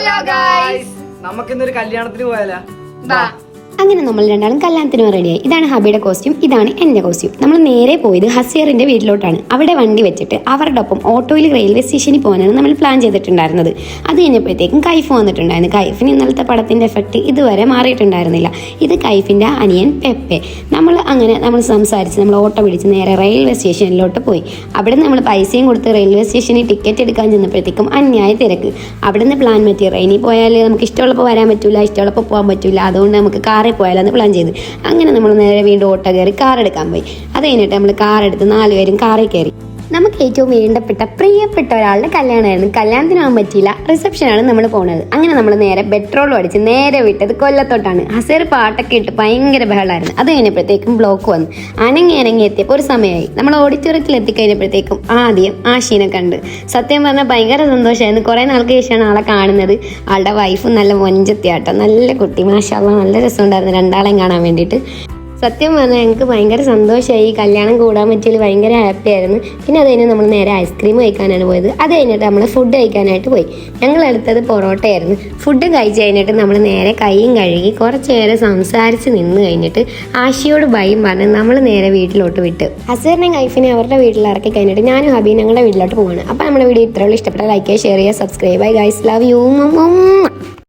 Hello guys നമുക്കിന്നൊരു കല്യാണത്തിന് പോയാലോ? അങ്ങനെ നമ്മൾ രണ്ടാളും കല്യാണത്തിന് റെഡിയായി ഇതാണ് ഹബിയുടെ കോസ്റ്റ്യൂം ഇതാണ് എന്റെ കോസ്റ്റ്യൂം നമ്മൾ നേരെ പോയത് ഹസിയറിന്റെ വീട്ടിലോട്ടാണ്. അവിടെ വണ്ടി വെച്ചിട്ട് അവരുടെ ഒപ്പം ഓട്ടോയിൽ റെയിൽവേ സ്റ്റേഷനിൽ പോകാനാണ് നമ്മൾ പ്ലാൻ ചെയ്തിട്ടുണ്ടായിരുന്നത്. അത് കഴിഞ്ഞപ്പോഴത്തേക്കും കൈഫ് വന്നിട്ടുണ്ടായിരുന്നു. കൈഫിന് ഇന്നലത്തെ പടത്തിന്റെ എഫക്റ്റ് ഇതുവരെ മാറിയിട്ടുണ്ടായിരുന്നില്ല. ഇത് കൈഫിന്റെ അനിയൻ പെപ്പെ. നമ്മൾ അങ്ങനെ നമ്മൾ സംസാരിച്ച് നമ്മൾ ഓട്ടോ പിടിച്ച് നേരെ റെയിൽവേ സ്റ്റേഷനിലോട്ട് പോയി. അവിടെ നമ്മൾ പൈസയും കൊടുത്ത് റെയിൽവേ സ്റ്റേഷനിൽ ടിക്കറ്റ് എടുക്കാൻ ചെന്നപ്പോഴത്തേക്കും അന്യായ തിരക്ക്. അവിടെ നിന്ന് പ്ലാൻ പറ്റി റെയിനിൽ പോയാൽ നമുക്ക് ഇഷ്ടമുള്ളപ്പോൾ വരാൻ പറ്റില്ല ഇഷ്ടമുള്ളപ്പോൾ പോകാൻ പറ്റില്ല അതുകൊണ്ട് നമുക്ക് കാറിൽ പോയാലെന്ന് പ്ലാൻ ചെയ്ത്. അങ്ങനെ നമ്മൾ നേരെ വീണ്ടും ഓട്ടോ കയറി കാർ എടുക്കാൻ പോയി. അത് കഴിഞ്ഞിട്ട് നമ്മൾ കാർ എടുത്ത് നാലുപേരും കാറിൽ കയറി. നമുക്ക് ഏറ്റവും വേണ്ടപ്പെട്ട പ്രിയപ്പെട്ട ഒരാളുടെ കല്യാണമായിരുന്നു. കല്യാണത്തിനാകാൻ പറ്റിയില്ല. റിസപ്ഷനാണ് നമ്മൾ പോണത്. അങ്ങനെ നമ്മൾ നേരെ പെട്രോളും അടിച്ച് നേരെ വിട്ടത് കൊല്ലത്തോട്ടാണ്. ഹസേർ പാട്ടൊക്കെ ഇട്ട് ഭയങ്കര ബഹളമായിരുന്നു അത് കഴിഞ്ഞപ്പോഴത്തേക്കും ബ്ലോക്ക് വന്നു. അനങ്ങി അനങ്ങി എത്തിയപ്പോൾ ഒരു സമയമായി. നമ്മൾ ഓഡിറ്റോറിയത്തിൽ എത്തിക്കഴിഞ്ഞപ്പോഴത്തേക്കും ആദ്യം ആശീനെ കണ്ട്. സത്യം പറഞ്ഞാൽ ഭയങ്കര സന്തോഷമായിരുന്നു കുറേ നാൾക്ക് ശേഷമാണ് ആളെ കാണുന്നത്. ആളുടെ വൈഫും നല്ല മൊഞ്ചത്തിയാട്ടോ. നല്ല കുട്ടി. മാഷാള്ള നല്ല രസമുണ്ടായിരുന്നു രണ്ടാളെയും കാണാൻ വേണ്ടിയിട്ട്. സത്യം പറഞ്ഞാൽ ഞങ്ങൾക്ക് ഭയങ്കര സന്തോഷമായി കല്യാണം കൂടാൻ പറ്റിയതിൽ ഭയങ്കര ഹാപ്പി ആയിരുന്നു. പിന്നെ അത് കഴിഞ്ഞ് നമ്മൾ നേരെ ഐസ്ക്രീം കഴിക്കാനാണ് പോയത്. അത് കഴിഞ്ഞിട്ട് നമ്മൾ ഫുഡ് കഴിക്കാനായിട്ട് പോയി. ഞങ്ങൾ എടുത്തത് പൊറോട്ടയായിരുന്നു. ഫുഡ് കഴിച്ച് കഴിഞ്ഞിട്ട് നമ്മൾ നേരെ കൈയും കഴുകി കുറച്ച് നേരം സംസാരിച്ച് നിന്ന് കഴിഞ്ഞിട്ട് ആശയോട് ഭയം പറഞ്ഞ് നമ്മൾ നേരെ വീട്ടിലോട്ട് വിട്ട്. ഹസറിനെയും കൈഫിനെ അവരുടെ വീട്ടിൽ ഇറക്കി കഴിഞ്ഞിട്ട് ഞാനും ഹബി ഞങ്ങളുടെ വീട്ടിലോട്ട് പോവാണ്. അപ്പോൾ നമ്മുടെ വീഡിയോ ഇത്രയുള്ള ഇഷ്ടപ്പെട്ട ലൈക്ക് ചെയ്യുക ഷെയർ ചെയ്യുക സബ്സ്ക്രൈബ് ആയി ഗൈസ് ലവ് യു